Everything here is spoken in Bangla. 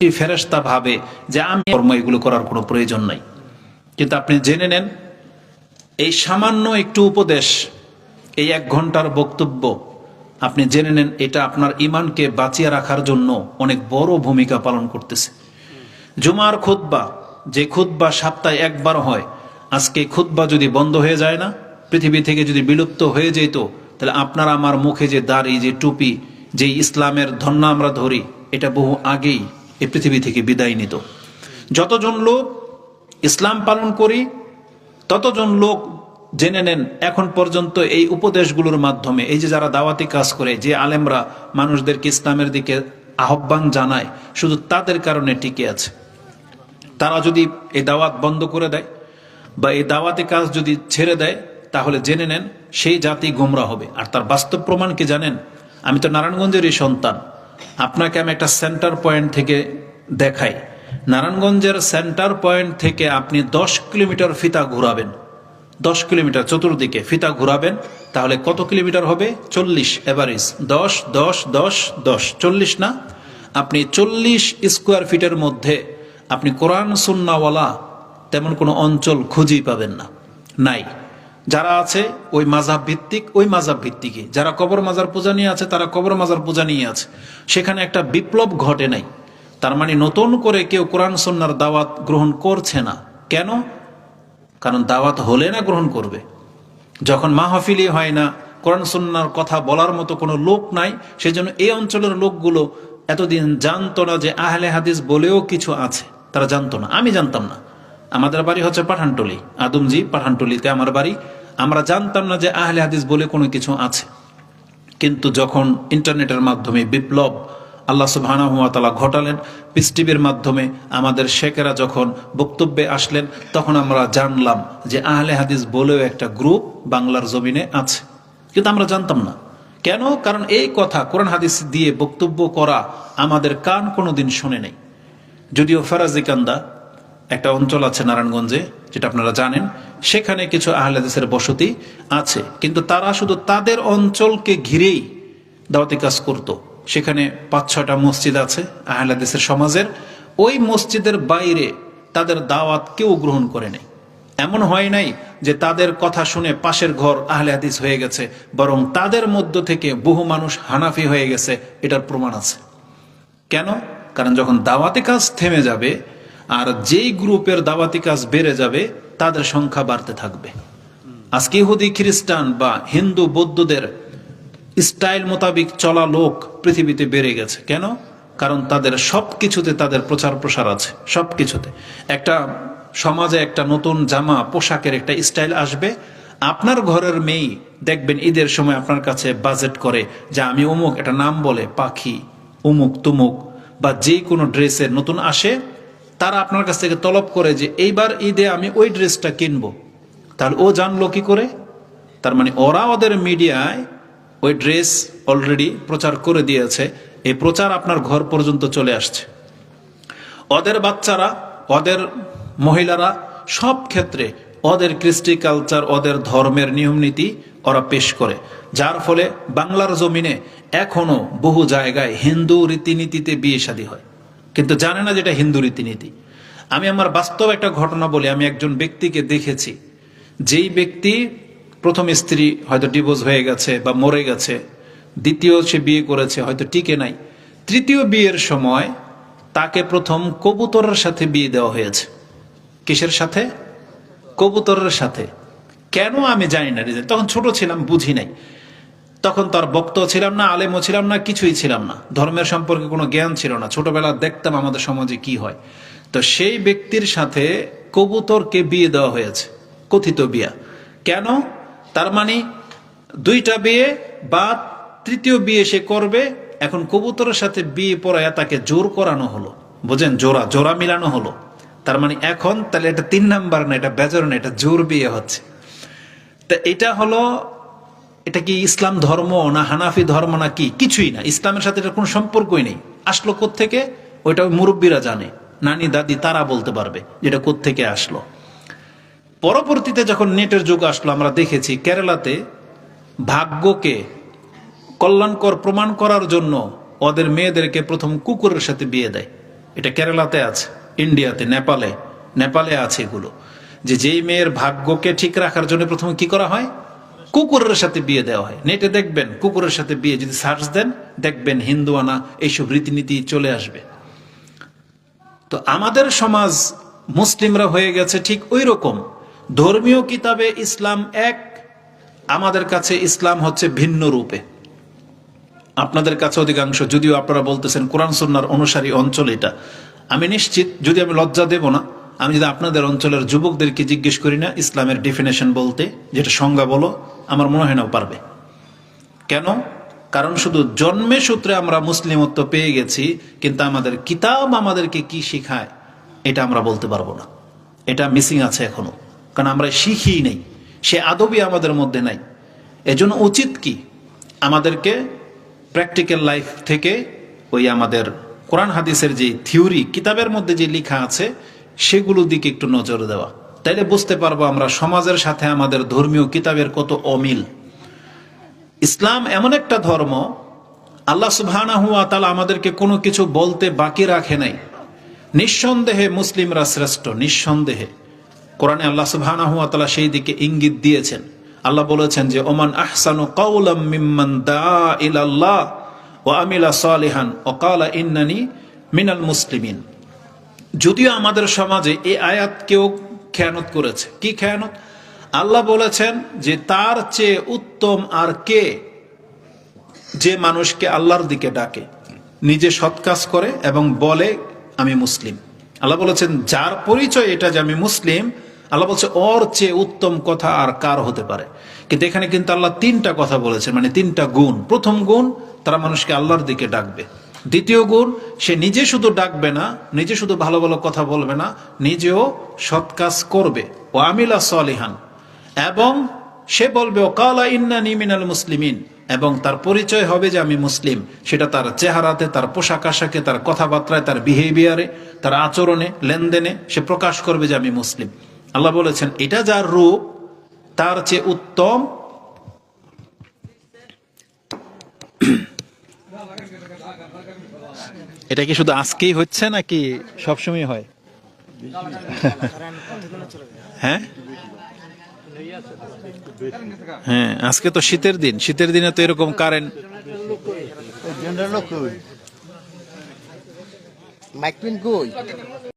এই ফেরেশতা ভাবে যে আমি কর্ম এগুলো করার কোনো প্রয়োজন নাই। কিন্তু আপনি জেনে নেন, এই সামান্য একটু উপদেশ, এই এক ঘণ্টার বক্তব্য, আপনি জেনে নেন এটা আপনার ইমানকে বাঁচিয়ে রাখার জন্য অনেক বড় ভূমিকা পালন করতেছে। জুমার খুতবা, যে খুতবা সপ্তাহে একবার হয়, আজকে খুতবা যদি বন্ধ হয়ে যায় না, পৃথিবী থেকে যদি বিলুপ্ত হয়ে যেত, তাহলে আপনার আমার মুখে যে দাড়ি, যে টুপি, যে ইসলামের ধন্য আমরা ধরি, এটা বহু আগেই এই পৃথিবী থেকে বিদায় নিত। যতজন লোক ইসলাম পালন করি, ততজন লোক জেনে নেন এখন পর্যন্ত এই উপদেশগুলোর মাধ্যমে, এই যে যারা দাওয়াতি কাজ করে, যে আলেমরা মানুষদেরকে ইসলামের দিকে আহ্বান জানায়, শুধু তাদের কারণে টিকে আছে। তারা যদি এই দাওয়াত বন্ধ করে দেয় বা এই দাওয়াতি কাজ যদি ছেড়ে দেয়, তাহলে জেনে নেন সেই জাতি গোমরা হবে। আর তার বাস্তব প্রমাণ কি জানেন? আমি তো নারায়ণগঞ্জেরই সন্তান। আপনাকে আমি একটা সেন্টার পয়েন্ট থেকে দেখাই। নারায়ণগঞ্জের সেন্টার পয়েন্ট থেকে আপনি দশ কিলোমিটার ফিতা ঘুরাবেন। দশ কিলোমিটার চতুর্দিকে ফিতা ঘুরাবেন, তাহলে কত কিলোমিটার হবে? চল্লিশ এভারেজ দশ দশ দশ দশ। চল্লিশ না? আপনি চল্লিশ স্কোয়ার ফিটের মধ্যে আপনি কোরআন, সুন্নাওয়ালা তেমন কোনো অঞ্চল খুঁজেই পাবেন না। নাই। যারা আছে, ওই মাজাব ভিত্তিক, ওই মাজাব ভিত্তিকে যারা কবর মাজার পূজা নিয়ে আছে, তারা কবর মাজার পূজা নিয়ে আছে। সেখানে একটা বিপ্লব ঘটে নাই। তার মানে নতুন করে কেউ কোরআন সন্ন্যার দাওয়াত গ্রহণ করছে না। কেন? কারণ দাওয়াত হলে না গ্রহণ করবে। যখন মাহফিলি হয় না, কোরআন সন্ন্যার কথা বলার মতো কোনো লোক নাই, সেজন্য এই অঞ্চলের লোকগুলো এতদিন জানতো না যে আহলে হাদিস বলেও কিছু আছে। তারা জানতো না। আমি জানতাম না। আমাদের বাড়ি হচ্ছে পাঠানটলি। আদমজি পাঠানটলিতে আমার বাড়ি। আমরা জানতাম না যে আহলে হাদিস বলে কোনো কিছু আছে। কিন্তু যখন ইন্টারনেটের মাধ্যমে বিপ্লব আল্লাহ সুবাহানা ঘটালেন পিস টিভির মাধ্যমে আমাদের শেখেরা যখন বক্তব্যে আসলেন, তখন আমরা জানলাম যে আহলে হাদিস বলেও একটা গ্রুপ বাংলার জমিনে আছে। কিন্তু আমরা জানতাম না। কেন? কারণ এই কথা, কোরআন হাদিস দিয়ে বক্তব্য করা আমাদের কান কোনোদিন শুনে নাই। যদিও ফেরাজিকান্দা একটা অঞ্চল আছে নারায়ণগঞ্জে, যেটা আপনারা জানেন। সেখানে কিছু আহলাদিসের বসতি আছে। কিন্তু তারা শুধু তাদের অঞ্চলকে ঘিরেই দাওয়াতি কাজ করত। সেখানে পাঁচ ছটা মসজিদ আছে আহলাদিসের সমাজের। ওই মসজিদের বাইরে তাদের দাওয়াত কেউ গ্রহণ করে নেই। এমন হয় নাই যে তাদের কথা শুনে পাশের ঘর আহলে হাদিস হয়ে গেছে, বরং তাদের মধ্য থেকে বহু মানুষ হানাফি হয়ে গেছে, এটার প্রমাণ আছে। কেন? কারণ যখন দাওয়াতে কাজ থেমে যাবে আর যেই গ্রুপের দাওয়াতি কাজ বেড়ে যাবে, তাদের সংখ্যা বাড়তে থাকবে। আজকে ইহুদি খ্রিস্টান বা হিন্দু বৌদ্ধদের স্টাইল মোতাবিক চলা লোক পৃথিবীতে বেড়ে গেছে। কেন? কারণ তাদের সব কিছুতে তাদের প্রচার প্রসার আছে সব কিছুতে একটা সমাজে একটা নতুন জামা, পোশাকের একটা স্টাইল আসবে। আপনার ঘরের মেয়ে দেখবেন ঈদের সময় আপনার কাছে বাজেট করে যে আমি অমুক একটা নাম বলে, পাখি উমুক তুমুক, বা যে কোনো ড্রেসের নতুন আসে তারা আপনার কাছ থেকে তলব করে যে, এইবার ঈদে আমি ওই ড্রেসটা কিনবো। তাহলে ও জানলো কি করে? তার মানে ওরা ওদের মিডিয়ায় ওই ড্রেস অলরেডি প্রচার করে দিয়েছে। এই প্রচার আপনার ঘর পর্যন্ত চলে আসছে। ওদের বাচ্চারা, ওদের মহিলারা সব ক্ষেত্রে ওদের কৃষ্টি কালচার, ওদের ধর্মের নিয়ম নীতি ওরা পেশ করে। যার ফলে বাংলার জমিনে এখনও বহু জায়গায় হিন্দু রীতিনীতিতে বিয়ে শাদী হয়। কিন্তু জানে না যেটা হিন্দু রীতিনীতি। আমি আমার বাস্তব একটা ঘটনা বলি, আমি একজন ব্যক্তিকে দেখেছি। যেই ব্যক্তি প্রথম স্ত্রী হয়তো ডিভোর্স হয়ে গেছে বা মরে গেছে, দ্বিতীয় সে বিয়ে করেছে, হয়তো টিকে নাই। তৃতীয় বিয়ের সময় তাকে প্রথম কবুতরের সাথে বিয়ে দেওয়া হয়েছে। কিসের সাথে? কবুতরের সাথে। কেন আমি জানি না তখন ছোট ছিলাম, বুঝি নাই। তখন তার বক্ত ছিলাম না, আলেমও ছিলাম না, কিছুই ছিলাম না। ধর্মের সম্পর্কে কোনো জ্ঞান ছিল না। ছোটবেলা দেখতাম আমাদের সমাজে কি হয়। তো সেই ব্যক্তির সাথে কবুতরকে বিয়ে দেওয়া হয়েছে, কথিত বিয়া। কেন? তার মানে দুইটা বিয়ে বা তৃতীয় বিয়ে সে করবে, এখন কবুতরের সাথে বিয়ে পড়ায় তাকে জোর করানো হলো। বোঝেন? জোড়া জোড়া মিলানো হলো। তার মানে এখন তাহলে এটা তিন নাম্বার না, এটা বেজর না, এটা জোর বিয়ে হচ্ছে। তা এটা হলো এটা কি ইসলাম ধর্ম না হানাফি ধর্ম না কি? কিছুই না। ইসলামের সাথে এটা কোনো সম্পর্কই নেই। আসলো থেকে ওইটা ওই মুরব্বীরা জানে। নানি, দাদি, তারা বলতে পারবে যেটা থেকে আসলো। পরবর্তীতে যখন নেটের যুগ আসলো, আমরা দেখেছি কেরালাতে ভাগ্যকে কল্যাণকর প্রমাণ করার জন্য ওদের মেয়েদেরকে প্রথম কুকুরের সাথে বিয়ে দেয়। এটা কেরালাতে আছে, ইন্ডিয়াতে, নেপালে। নেপালে আছে এগুলো। যে যেই মেয়ের ভাগ্যকে ঠিক রাখার জন্য প্রথমে কি করা হয়? কুকুরের সাথে বিয়ে দেওয়া হয়। নেটে দেখবেন, কুকুরের সাথে বিয়ে যদি সার্চ দেন, দেখবেন হিন্দুয়ানা এইসব রীতিনীতি চলে আসবে। তো আমাদের সমাজ মুসলিমরা হয়ে গেছে ঠিক ওই রকম। ধর্মীয় কিতাবে ইসলাম এক, আমাদের কাছে ইসলাম হচ্ছে ভিন্ন রূপে। আপনাদের কাছে অধিকাংশ, যদিও আপনারা বলতেছেন কোরআন সন্ন্যার অনুসারী অঞ্চল এটা। আমি নিশ্চিত, যদি আমি লজ্জা দেব না আমি যদি আপনাদের অঞ্চলের যুবকদেরকে জিজ্ঞেস করি না, ইসলামের ডেফিনেশন বলতে, যেটা সংজ্ঞা বলো, আমার মনে হয় না পারবে। কেন? কারণ শুধু জন্মে সূত্রে আমরা মুসলিমত্ব পেয়ে গেছি, কিন্তু আমাদের কিতাব আমাদেরকে কি শিখায়, এটা আমরা বলতে পারব না। এটা মিসিং আছে এখনও। কারণ আমরা শিখি নেই। সে আদবই আমাদের মধ্যে নাই। এজন্য উচিত কি? আমাদেরকে প্র্যাকটিক্যাল লাইফ থেকে ওই আমাদের কোরআন হাদিসের যে থিওরি কিতাবের মধ্যে যে লেখা আছে সেগুলো দিকে একটু নজর দেওয়া। তাইলে বুঝতে পারব আমরা সমাজের সাথে আমাদের ধর্মীয় কিতাবের কত অমিল। ইসলাম এমন একটা ধর্ম, আল্লাহ সুবহানাহু ওয়া তাআলা আমাদেরকে কোনো কিছু বলতে বাকি রাখে নাই। নিঃসন্দেহে মুসলিমরা শ্রেষ্ঠ, নিঃসন্দেহে। কোরআনে আল্লাহ সুবহানাহু ওয়া তাআলা সেই দিকে ইঙ্গিত দিয়েছেন। আল্লাহ বলেছেন যে, ওমান আহসানু কাউলাম মিম্মান দা ইলাল্লাহ ওয়া আমিলা সালিহান ওয়া ক্বালা ইন্নানি মিনাল মুসলিমিন। যদিও আমাদের সমাজে এই আয়াত কেউ খেয়ানত করেছে। কি খেয়ানত? আল্লাহ বলেছেন যে তার চেয়ে উত্তম আর কে? যে মানুষকে আল্লাহর দিকে ডাকে, নিজে সৎ কাজ করে এবং বলে, আমি মুসলিম। আল্লাহ বলেছেন, যার পরিচয় এটা যে আমি মুসলিম, আল্লাহ বলছে, ওর চেয়ে উত্তম কথা আর কার হতে পারে? কিন্তু এখানে কিন্তু আল্লাহ তিনটা কথা বলেছেন মানে তিনটা গুণ। প্রথম গুণ, তারা মানুষকে আল্লাহর দিকে ডাকবে। দ্বিতীয় গুণ, সে নিজে শুধু ডাকবে না, নিজে শুধু ভালো ভালো কথা বলবে না, নিজেও সৎ কাজ করবে। ও আমিলা সলিহান। এবং সে বলবে ওকালা ইন্নানি মিনাল মুসলিমিন। এবং তার পরিচয় হবে যে আমি মুসলিম। সেটা তার চেহারাতে, তার পোশাক আশাকে, তার কথাবার্তায়, তার বিহেভিয়ারে তার আচরণে, লেনদেনে সে প্রকাশ করবে যে আমি মুসলিম। আল্লাহ বলেছেন, এটা যার রূপ, তার চেয়ে উত্তম এটা কি শুধু আজকেই হচ্ছে নাকি সবসময় হয়? হ্যাঁ? হ্যাঁ আজকে তো শীতের দিন। শীতের দিনে তো এরকম কারেন্ট